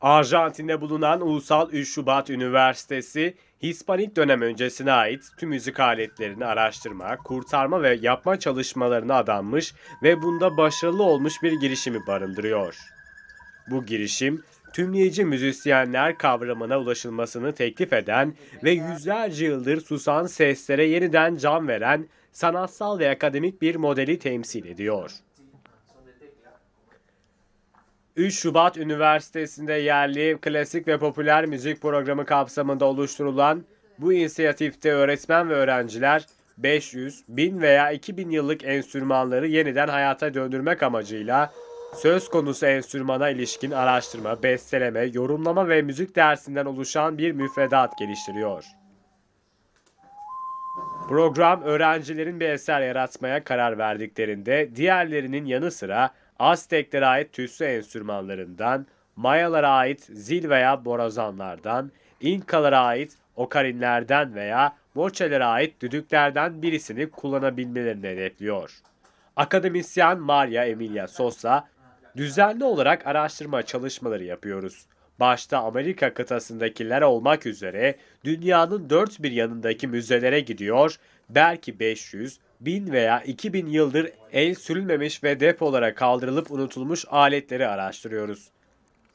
Arjantin'de bulunan Ulusal 3 Şubat Üniversitesi, Hispanik dönem öncesine ait tüm müzik aletlerini araştırma, kurtarma ve yapma çalışmalarına adanmış ve bunda başarılı olmuş bir girişimi barındırıyor. Bu girişim, tümleyici müzisyenler kavramına ulaşılmasını teklif eden ve yüzlerce yıldır susan seslere yeniden can veren sanatsal ve akademik bir modeli temsil ediyor. 3 Şubat Üniversitesi'nde yerli, klasik ve popüler müzik programı kapsamında oluşturulan bu inisiyatifte öğretmen ve öğrenciler 500, 1000 veya 2000 yıllık enstrümanları yeniden hayata döndürmek amacıyla söz konusu enstrümana ilişkin araştırma, besteleme, yorumlama ve müzik dersinden oluşan bir müfredat geliştiriyor. Program öğrencilerin bir eser yaratmaya karar verdiklerinde diğerlerinin yanı sıra Azteklere ait tütsü enstrümanlarından, Mayalara ait zil veya borazanlardan, İnkalara ait okarinlerden veya Moçelere ait düdüklerden birisini kullanabilmelerini hedefliyor. Akademisyen Maria Emilia Sosa, düzenli olarak araştırma çalışmaları yapıyoruz. Başta Amerika kıtasındakiler olmak üzere dünyanın dört bir yanındaki müzelere gidiyor, belki 500, 1000 veya 2000 yıldır el sürülmemiş ve depolara kaldırılıp unutulmuş aletleri araştırıyoruz.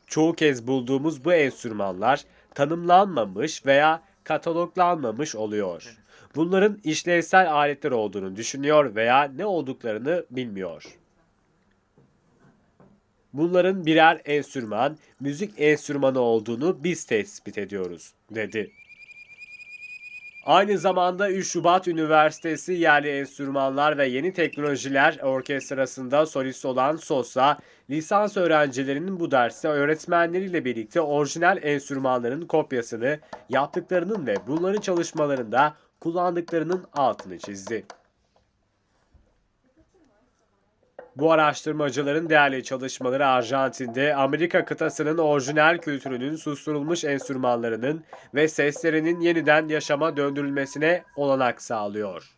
Çoğu kez bulduğumuz bu enstrümanlar tanımlanmamış veya kataloglanmamış oluyor. Bunların işlevsel aletler olduğunu düşünüyor veya ne olduklarını bilmiyor. Bunların birer enstrüman, müzik enstrümanı olduğunu biz tespit ediyoruz, dedi. Aynı zamanda 3 Şubat Üniversitesi Yerli Enstrümanlar ve Yeni Teknolojiler Orkestrası'nda solist olan Sosa, lisans öğrencilerinin bu derste öğretmenleriyle birlikte orijinal enstrümanların kopyasını yaptıklarının ve bunların çalışmalarında kullandıklarının altını çizdi. Bu araştırmacıların değerli çalışmaları Arjantin'de Amerika kıtasının orijinal kültürünün susturulmuş enstrümanlarının ve seslerinin yeniden yaşama döndürülmesine olanak sağlıyor.